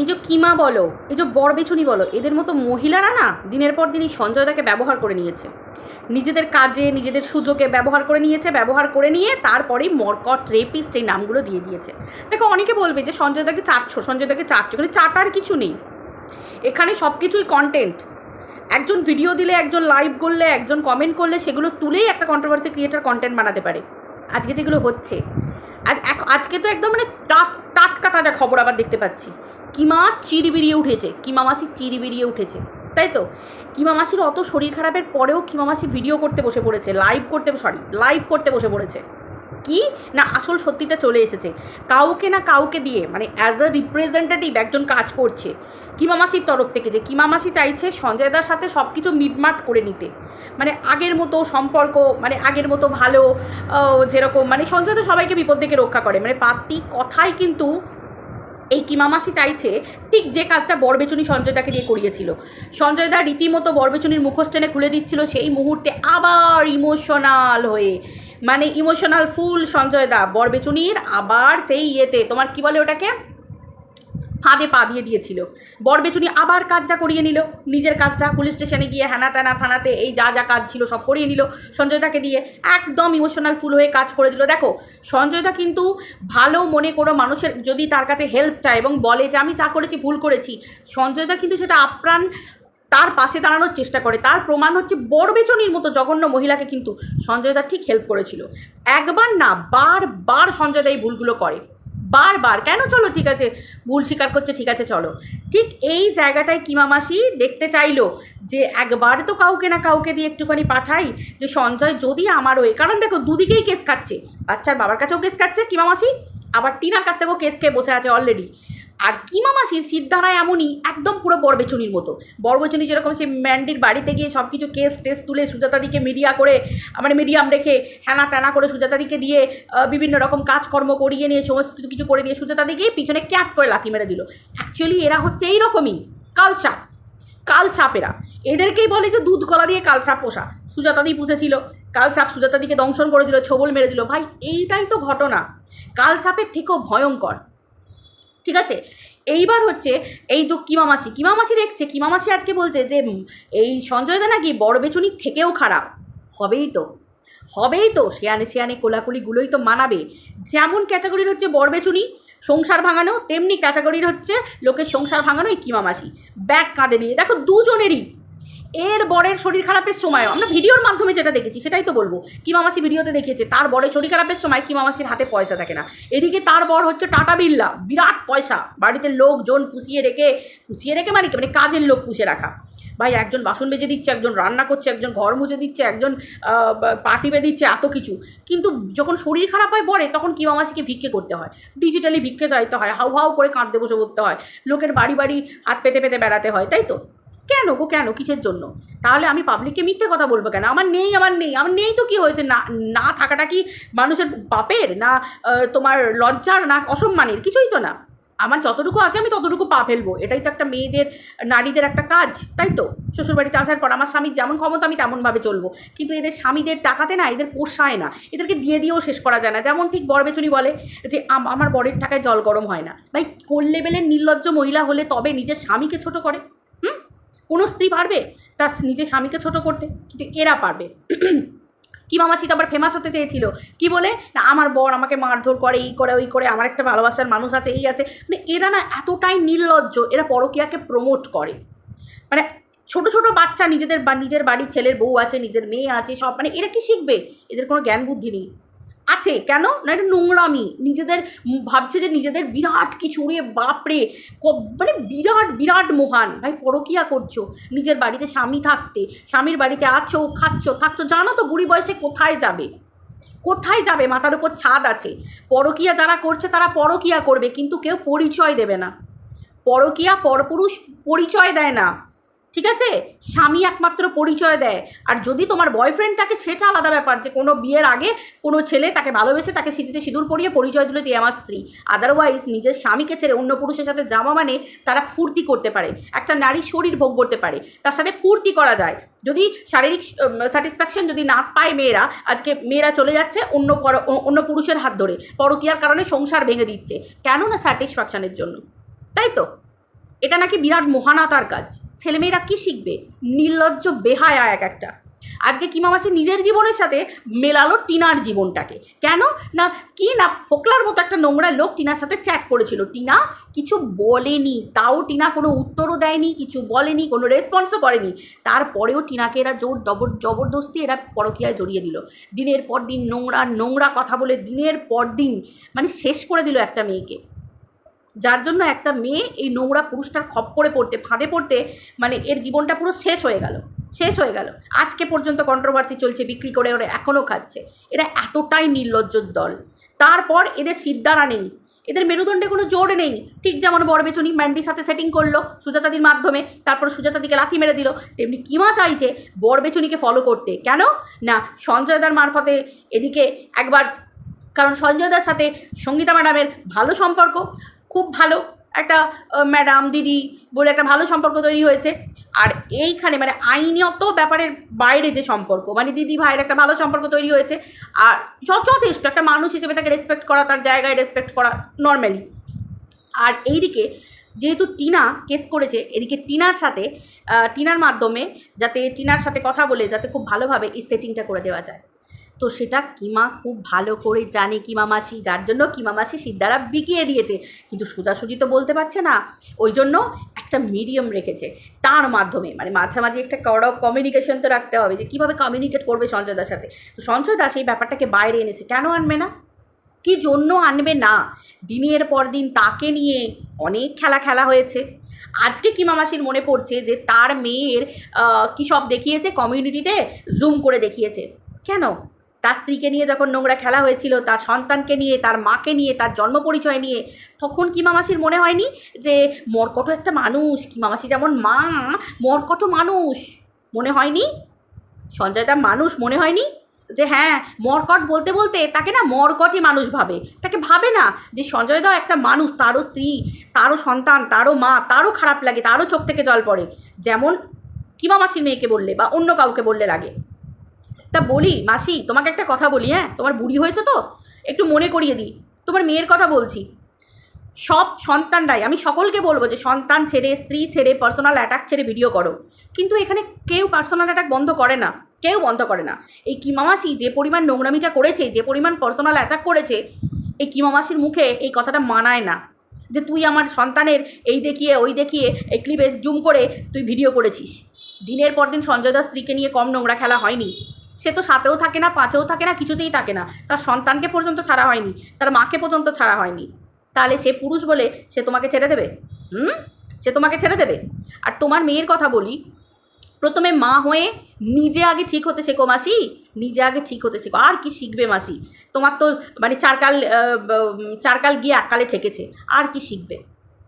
এই যে কিমা বলো, এই যে বরবেচুনি বলো, এদের মতো মহিলারা না দিনের পর দিন এই সঞ্জয়দাকে ব্যবহার করে নিয়েছে। নিজেদের কাজে, নিজেদের সুযোগে ব্যবহার করে নিয়েছে, ব্যবহার করে নিয়ে তারপরেই মরকট, রেপিস্ট এই নামগুলো দিয়ে দিয়েছে। দেখো, অনেকে বলবে যে সঞ্জয়দাকে চাটছো সঞ্জয়দাকে চাটছো কিন্তু চাটার কিছু নেই। এখানে সব কিছুই কন্টেন্ট একজন ভিডিও দিলে, একজন লাইভ করলে, একজন কমেন্ট করলে, সেগুলো তুলেই একটা কন্ট্রোভার্সি ক্রিয়েটার কন্টেন্ট বানাতে পারে। আজকে যেগুলো হচ্ছে, আজ আজকে তো একদম মানে টাট, টাটকা তাজা খবর আবার দেখতে পাচ্ছি। কিমা চিরিবিরিয়ে উঠেছে, কিমা মাসি চিরিবিরিয়ে উঠেছে, তাই তো? কিমা মাসির অত শরীর খারাপের পরেও কিমা মাসি ভিডিও করতে বসে পড়েছে লাইভ করতে সরি লাইভ করতে বসে পড়েছে। কি? না, আসল সত্যিটা চলে এসেছে। কাউকে না কাউকে দিয়ে মানে অ্যাজ আ রিপ্রেজেন্টেটিভ একজন কাজ করছে, কিমা মাসির তরফ থেকে যে, কিমা মাসি চাইছে সঞ্জয়দার সাথে সব কিছু মিটমাট করে নিতে। মানে আগের মতো সম্পর্ক মানে আগের মতো ভালো যেরকম মানে সঞ্জয়দা সবাইকে বিপদ থেকে রক্ষা করে। মানে পাত্তি কথাই কিন্তু এই কিমামাসি চাইছে ঠিক যে কাজটা বরবেচুনি সঞ্জয়দাকে দিয়ে করিয়েছিল। সঞ্জয়দা রীতিমতো বরবেচুনির মুখোশ টেনে খুলে দিচ্ছিল, সেই মুহূর্তে আবার ইমোশনাল হয়ে মানে ইমোশনাল ফুল সঞ্জয়দা। বরবেচুনির আবার সেই ইয়েতে, তোমার কি বলে ওটাকে? ফাঁদে পা দিয়ে দিয়েছিল। বরবেচুনি আবার কাজটা করিয়ে নিল। নিজের কাজটা পুলিশ স্টেশনে গিয়ে হ্যানা ত্যানা থানাতে এই যা যা কাজ ছিল সব করিয়ে নিল। সঞ্জয়দাকে দিয়ে একদম ইমোশনাল ফুল হয়ে কাজ করে দিল। দেখো, সঞ্জয়দা কিন্তু ভালো মনে কোনো মানুষের যদি তার কাছে হেল্প চায় এবং বলে যে, আমি যা করেছি, ভুল করেছি, সঞ্জয়দা কিন্তু সেটা আপ্রাণ তার পাশে দাঁড়ানোর চেষ্টা করে। তার প্রমাণ হচ্ছে বড়বেচনির মতো জঘন্য মহিলাকে কিন্তু সঞ্জয়দা ঠিক হেল্প করেছিল। একবার না, বারবার সঞ্জয়দা এই ভুলগুলো করে। বারবার, কেন চলো ঠিক আছে? ভুল স্বীকার করছে, ঠিক আছে, চলো। ঠিক এই জায়গাটায় কিমামাসি দেখতে চাইলো যে একবার তো কাউকে না কাউকে দিয়ে একটুখানি পাঠাই, যে সঞ্জয় যদি আমার ওই, কারণ দেখো দুদিকেই কেস খাচ্ছে। বাচ্চার বাবার কাছেও কেস খাচ্ছে কিমামাসি আবার টিনার কাছ থেকেও কেস খেয়ে বসে আছে অলরেডি আর কিমা মাসির সিদ্ধারা এমনই একদম পুরো বরবেচুনির মতো। বরবেচুনি যেরকম সে ম্যান্ডির বাড়িতে গিয়ে সব কিছু কেস টেস তুলে সুজাতাদিকে মিডিয়া করে মানে মিডিয়াম রেখে হ্যানা ত্যানা করে সুজাতাদিকে দিয়ে বিভিন্ন রকম কাজকর্ম করিয়ে নিয়ে, সমস্ত কিছু করে নিয়ে সুজাতাদিকে পিছনে ক্যাপ করে লাথি মেরে দিল। অ্যাকচুয়ালি এরা হচ্ছে এইরকমই, কালসাপ কাল সাপেরা এদেরকেই বলে যে দুধ কলা দিয়ে কালসাপ পোষা। সুজাতাদি পুষেছিল, কালসাপ সুজাতাদিকে দংশন করে দিল, ছবল মেরে দিল। ভাই, এইটাই তো ঘটনা। কালসাপের থেকেও ভয়ঙ্কর। ঠিক আছে? এইবার হচ্ছে এই যে কিমামাসি কিমামাসি দেখছে, কিমামাসি আজকে বলছে যে এই সঞ্জয়দা নাকি বড় বেচুনি থেকেও খারাপ। হবেই তো। হবেই তো, সেয়ানে সেয়ানে কোলাকুলিগুলোই তো মানাবে। যেমন ক্যাটাগরির হচ্ছে বড় বেচুনি, সংসার ভাঙানো, তেমনি ক্যাটাগরির হচ্ছে লোকের সংসার ভাঙানো এই কিমামাসি। ব্যাগ কাঁধে নিয়ে। দেখো, দুজনেরই এর বরের শরীর খারাপের সময় আমরা ভিডিওর মাধ্যমে যেটা দেখেছি সেটাই তো বলব। কিমামাসি ভিডিওতে দেখিয়েছে তার বরের শরীর খারাপের সময় কিমামাসির হাতে পয়সা থাকে না। এদিকে তার বর হচ্ছে টাটা বিল্লা বিরাট পয়সা। বাড়িতে লোকজন পুষিয়ে রেখে পুষিয়ে রেখে মানে কি? মানে কাজের লোক পুষে রাখা। ভাই একজন বাসন বেজে দিচ্ছে একজন রান্না করছে একজন ঘর মুছে দিচ্ছে একজন আহ, বা- পা দিচ্ছে এত কিছু। কিন্তু যখন শরীর খারাপ হয় বরে তখন কিমামাসিকে ভিক্ষে করতে হয়। ডিজিটালি ভিক্ষে চাইতে হয় হাউ হাউ করে কাঁদতে বসে পড়তে হয়। লোকের বাড়ি বাড়ি হাত পেতে পেতে বেড়াতে হয় তাই তো? কেন গো, কেন? কিসের জন্য? তাহলে আমি পাবলিককে মিথ্যে কথা বলব কেন? আমার নেই আমার নেই আমার নেই তো কি হয়েছে? না না থাকাটা কি মানুষের পাপের? না তোমার লজ্জার, না অসম্মানের? কিছুই তো না। আমার যতটুকু আছে আমি ততটুকু পা ফেলব। এটাই তো একটা মেয়েদের, নারীদের একটা কাজ, তাই তো? শ্বশুরবাড়িতে আসার পর আমার স্বামীর যেমন ক্ষমতা আমি তেমনভাবে চলবো। কিন্তু এদের স্বামীদের টাকাতে না এদের পোষায় না। এদেরকে দিয়ে দিয়েও শেষ করা যায় না। যেমন ঠিক বরবেচুনি বলে যে, আম- আমার বরের টাকায় জল গরম হয় না। ভাই কোন লেভেলের নির্লজ্জ মহিলা হলে তবে নিজের স্বামীকে ছোট করে। কোনো স্ত্রী পারবে? তার নিজের স্বামীকে ছোট করতে? কিন্তু এরা পারবে। কি মামাসি তো আবার ফেমাস হতে চেয়েছিল? কি বলে? না, আমার বর আমাকে মারধর করে, এই করে, ওই করে, আমার একটা ভালোবাসার মানুষ আছে, এই আছে। মানে এরা না এতটাই নির্লজ্জ, এরা পরকীয়াকে প্রমোট করে। মানে ছোট ছোট বাচ্চা নিজেদের বা নিজের বাড়ির ছেলের বউ আছে, নিজের মেয়ে আছে, সব মানে এরা কি শিখবে? এদের কোনো জ্ঞান বুদ্ধি নেই। আছে। কেন? না, এটা নোংরামি। নিজেদের ভাবছে যে নিজেদের বিরাট কিছু রে বাপরে মানে বিরাট বিরাট মহান। ভাই, পরকিয়া করছ নিজের বাড়িতে স্বামী থাকতে। স্বামীর বাড়িতে আছো, খাচ্ছ, থাকছো। জানো তো বুড়ি বয়সে কোথায় যাবে? কোথায় যাবে? মাথার উপর ছাদ আছে। পরকিয়া যারা করছে, তারা পরকিয়া করবে, কিন্তু কেউ পরিচয় দেবে না। পরকিয়া পরপুরুষ পরিচয় দেয় না। ঠিক আছে? স্বামী একমাত্র পরিচয় দেয়। আর যদি তোমার বয়ফ্রেন্ড থাকে, সেটা আলাদা ব্যাপার যে কোনো বিয়ের আগে কোনো ছেলে তাকে ভালোবেসে তাকে সিঁথিতে সিঁদুর পরিয়ে পরিচয় দিল যে আমার স্ত্রী। আদারওয়াইজ নিজের স্বামীকে ছেড়ে অন্য পুরুষের সাথে জামা মানে তারা ফুর্তি করতে পারে। একটা নারী শরীর ভোগ করতে পারে। তার সাথে ফুর্তি করা যায়। যদি শারীরিক স্যাটিসফ্যাকশন যদি না পায় মেয়েরা, আজকে মেয়েরা চলে যাচ্ছে অন্য অন্য পুরুষের হাত ধরে। পরকীয়ার কারণে সংসার ভেঙে দিচ্ছে। কেন না স্যাটিসফ্যাকশনের জন্য। তাই তো? এটা নাকি বিরাট মহানাতার কাজ। ছেলেমেয়েরা কি শিখবে? নির্লজ্জ, বেহায়া এক একটা। আজকে কিমা মাসি নিজের জীবনের সাথে মেলালো টিনার জীবনটাকে। কেন? না, কি না, ফোকলার মতো একটা নোংরা লোক টিনার সাথে চ্যাট করেছিল। টিনা কিছু বলেনি, তাও টিনা কোনো উত্তরও দেয়নি, কিছু বলেনি, কোনো রেসপন্সও করেনি। তারপরেও টিনাকে এরা জোর জবর জবরদস্তি এরা পরকীয়ায় জড়িয়ে দিল। দিনের পর দিন নোংরা নোংরা কথা বলে দিনের পর দিন মানে শেষ করে দিল একটা মেয়েকে। যার জন্য একটা মেয়ে এই নোংরা পুরুষটার খপ্পরে পড়তে, ফাঁদে পড়তে মানে এর জীবনটা পুরো শেষ হয়ে গেল, শেষ হয়ে গেল। আজকে পর্যন্ত কন্ট্রোভার্সি চলছে, বিক্রি করে ওরা এখনও খাচ্ছে। এরা এতটাই নির্লজ্জর দল। তারপর এদের সিদ্ধারা নেই। এদের মেরুদণ্ডে কোনো জোর নেই। ঠিক যেমন বরবেচুনি ম্যান্ডির সাথে সেটিং করল সুজাতাদির মাধ্যমে, তারপর সুজাতাদিকে লাথি মেরে দিল। তেমনি কিমা চাইছে বরবেচুনিকে ফলো করতে। কেন? না, সঞ্জয়দার মারফতে এদিকে একবার, কারণ সঞ্জয়দার সাথে সঙ্গীতা ম্যাডামের ভালো সম্পর্ক। খুব ভালো একটা ম্যাডাম দিদি বলে একটা ভালো সম্পর্ক তৈরি হয়েছে। আর এইখানে মানে আইনত ব্যাপারের বাইরে যে সম্পর্ক মানে দিদি ভাইয়ের একটা ভালো সম্পর্ক তৈরি হয়েছে। আর যথেষ্ট একটা মানুষ হিসেবে তাকে রেসপেক্ট করা, তার জায়গায় রেসপেক্ট করা নর্মালি আর এইদিকে যেহেতু টিনা কেস করেছে, এদিকে টিনার সাথে টিনার মাধ্যমে যাতে টিনার সাথে কথা বলে যাতে খুব ভালোভাবে এই সেটিংটা করে দেওয়া যায়। তো সেটা কিমা খুব ভালো করে জানে কিমা মাসি, যার জন্য কিমা মাসি সিদ্ধারা বিকিয়ে দিয়েছে। কিন্তু সোজাসুজি তো বলতে পারছে না, ওই জন্য একটা মিডিয়াম রেখেছে। তার মাধ্যমে মানে মাঝামাঝি একটা কড় কমিউনিকেশন তো রাখতে হবে যে কীভাবে কমিউনিকেট করবে সঞ্জয়দার সাথে। তো সঞ্জয় দাস এই ব্যাপারটাকে বাইরে এনেছে। কেন আনবে না? কি জন্য আনবে না? দিনের পর দিন তাকে নিয়ে অনেক খেলা খেলা হয়েছে। আজকে কিমা মাসির মনে পড়ছে যে তার মেয়ের কী সব দেখিয়েছে? কমিউনিটিতে জুম করে দেখিয়েছে। কেন? তার স্ত্রীকে নিয়ে যখন নোংরা খেলা হয়েছিল, তার সন্তানকে নিয়ে, তার মাকে নিয়ে, তার জন্ম পরিচয় নিয়ে, তখন কিমা মাসির মনে হয়নি যে মরকট একটা মানুষ কিমা মাসি যেমন মা, মরকট মানুষ? মনে হয়নি? সঞ্জয় তার মানুষ, মনে হয়নি? যে হ্যাঁ মরকট বলতে বলতে তাকে না মরকটই মানুষ ভাবে। তাকে ভাবে না যে সঞ্জয় দাও একটা মানুষ, তারও স্ত্রী, তারও সন্তান, তারও মা, তারও খারাপ লাগে, তারও চোখ থেকে জল পড়ে। যেমন কিমা মাসির মেয়েকে বললে বা অন্য কাউকে বললে লাগে। তা বলি, মাসি, তোমাকে একটা কথা বলি হ্যাঁ? তোমার বুড়ি হয়েছে তো? একটু মনে করিয়ে দিই। তোমার মেয়ের কথা বলছি। সব সন্তানরাই, আমি সকলকে বলব যে সন্তান ছেড়ে, স্ত্রী ছেড়ে পার্সোনাল অ্যাটাক ছেড়ে ভিডিও করো। কিন্তু এখানে কেউ পার্সোনাল অ্যাটাক বন্ধ করে না, কেউ বন্ধ করে না। এই কিমামাসি যে পরিমাণ নোংরামিটা করেছে, যে পরিমাণ পার্সোনাল অ্যাটাক করেছে, এই কিমামাসির মুখে এই কথাটা মানায় না। যে তুই আমার সন্তানের এই দেখিয়ে, ওই দেখিয়ে, এই জুম করে তুই ভিডিও করেছিস। দিনের পর দিন সঞ্জয় দাস স্ত্রীকে নিয়ে কম নোংরা খেলা হয়নি। সে তো সাতেও থাকে না, পাঁচেও থাকে না, কিছুতেই থাকে না। তার সন্তানকে পর্যন্ত ছাড়া হয়নি, তার মাকে পর্যন্ত ছাড়া হয়নি। তাহলে সে পুরুষ বলে সে তোমাকে ছেড়ে দেবে? হুম? সে তোমাকে ছেড়ে দেবে? আর তোমার মেয়ের কথা বলি, প্রথমে মা হয়ে নিজে আগে ঠিক হতে শেখো মাসি, নিজে আগে ঠিক হতে শেখো। আর কি শিখবে মাসি? তোমার তো মানে চারকাল চারকাল গিয়ে এককালে ঠেকেছে। আর কি শিখবে?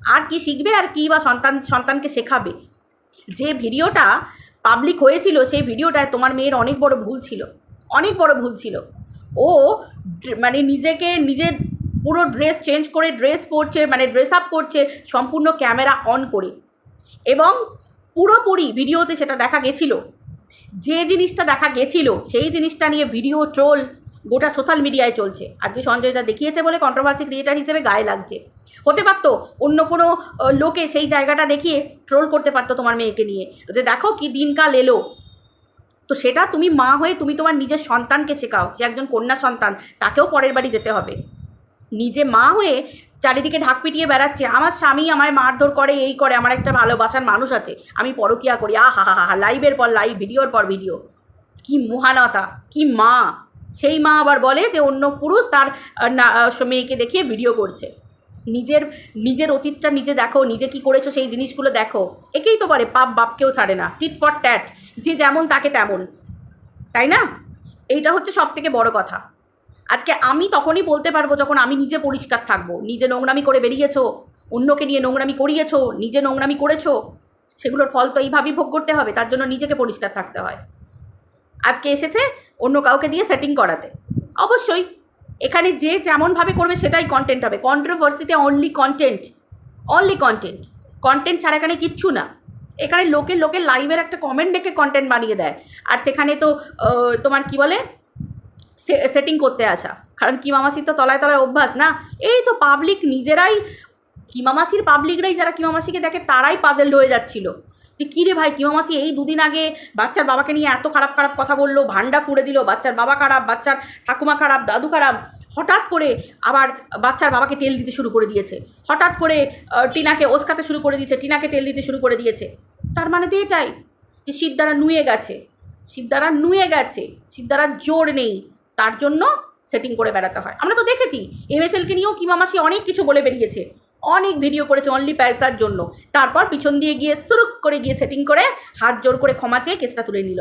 আর কি শিখবে? আর কি বা সন্তান, সন্তানকে শেখাবে? যে ভিডিওটা পাবলিক হয়েছিল সেই ভিডিওটায় তোমার মেয়ের অনেক বড় ভুল ছিল। অনেক বড় ভুল ছিল। ও মানে নিজেকে, নিজের পুরো ড্রেস চেঞ্জ করে ড্রেস পরছে মানে ড্রেস আপ করছে, সম্পূর্ণ ক্যামেরা অন করে। এবং পুরোপুরি ভিডিওতে সেটা দেখা গেছিল। যে জিনিসটা দেখা গেছিল, সেই জিনিসটা নিয়ে ভিডিও ট্রোল গোটা সোশ্যাল মিডিয়ায় চলছে। আজকে সঞ্জয় দা দেখিয়েছে বলে কন্ট্রোভার্সি ক্রিয়েটার হিসেবে গায়ে লাগছে। হতে পারতো, অন্য কোনো লোকে সেই জায়গাটা দেখিয়ে ট্রোল করতে পারতো তোমার মেয়েকে নিয়ে। যে দেখো কি দিনকাল এলো। তো সেটা তুমি মা হয়ে তুমি তোমার নিজের সন্তানকে শেখাও, সে একজন কন্যা সন্তান, তাকেও পরের বাড়ি যেতে হবে। নিজে মা হয়ে চারিদিকে ঢাক পিটিয়ে বেড়াচ্ছে, আমার স্বামী আমায় মারধর করে, এই করে, আমার একটা ভালোবাসার মানুষ আছে, আমি পরকিয়া করি আ হা হা হা লাইভের পর লাইভ, ভিডিওর পর ভিডিও। কি মহানতা, কি মা। সেই মা আবার বলে যে অন্য পুরুষ তার মেয়েকে দেখিয়ে ভিডিও করছে। নিজের নিজের অতীতটা নিজে দেখো, নিজে কি করেছ সেই জিনিসগুলো দেখো। একেই তো পারে পাপ বাপকেও ছাড়ে না। Tit for tat. যে যেমন তাকে তেমন। তাই না? এইটা হচ্ছে সব থেকে বড় কথা। আজকে আমি তখনই বলতে পারব যখন আমি নিজে পরিষ্কার থাকব। নিজে নোংরামি করে বেরিয়েছো, অন্যকে নিয়ে নোংরামি করিয়েছো, নিজে নোংরামি করেছ, সেগুলোর ফল তো এইভাবেই ভোগ করতে হবে, তার জন্য নিজেকে পরিষ্কার থাকতে হয়। আজকে এসেছে অন্য কাউকে দিয়ে সেটিং করাতে। অবশ্যই এখানে যে যেমনভাবে করবে সেটাই কন্টেন্ট হবে। কন্ট্রোভার্সিতে only content only content content ছাড়া এখানে কিচ্ছু না। এখানে লোকে লোকে লাইভের একটা কমেন্ট দেখে কন্টেন্ট বানিয়ে দেয়। আর সেখানে তো তোমার কি বলে? সেটিং করতে আসা। কারণ কি মামাসির তো তলায় তলায় অভ্যাস না? এই তো পাবলিক নিজেরাই কিমামাসির পাবলিকরাই যারা কিমামাসিকে দেখে তারাই পাজেল হয়ে যাচ্ছিল। যে কী রে ভাই কিমামাসি এই দুদিন আগে বাচ্চার বাবাকে নিয়ে এত খারাপ খারাপ কথা বলল ভান্ডা ফুড়ে দিল, বাচ্চার বাবা খারাপ, বাচ্চার ঠাকুমা খারাপ, দাদু খারাপ, হঠাৎ করে আবার বাচ্চার বাবাকে তেল দিতে শুরু করে দিয়েছে। হঠাৎ করে টিনাকে ওসকাতে শুরু করে দিয়েছে, টিনাকে তেল দিতে শুরু করে দিয়েছে। তার মানে তো এটাই যে শিবদারা নুয়ে গেছে। শিবদারা নুয়ে গেছে, শিবদারার জোর নেই, তার জন্য সেটিং করে বেড়াতে হয়। আমরা তো দেখেছি এমএসএলকে নিয়েও কিমামাসি অনেক কিছু বলে বেরিয়েছে। অনেক ভিডিও করেছে অনলি পয়সার জন্য। তারপর পিছন দিয়ে গিয়ে সুরুক করে গিয়ে সেটিং করে হাত জোর করে ক্ষমা চেয়ে কেসটা তুলে নিল।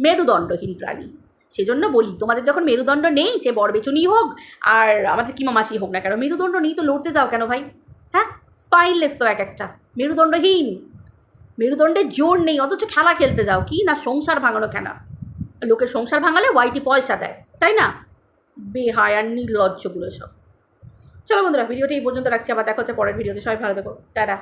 মেরুদণ্ডহীন প্রাণী। সেজন্য বলি, তোমাদের যখন মেরুদণ্ড নেই, সে বরবেচুনি হোক, আর আমাদের কিমা কিমামাসি হোক না কেন, মেরুদণ্ড নেই তো লড়তে যাও কেন ভাই? হ্যাঁ? স্পাইনলেস তো এক একটা। মেরুদণ্ডহীন। মেরুদণ্ডের জোর নেই, অথচ খেলা খেলতে যাও, কি না সংসার ভাঙানো খেলা। লোকের সংসার ভাঙালে ওয়াইটি পয়সা দেয়, তাই না? বেহায়ার নির্লজ্জগুলো সব। চলো বন্ধুরা, ভিডিওটি এই পর্যন্ত রাখছি, আবার দেখা হচ্ছে পরের ভিডিওতে। সবাই ভালো দেখো টাটা।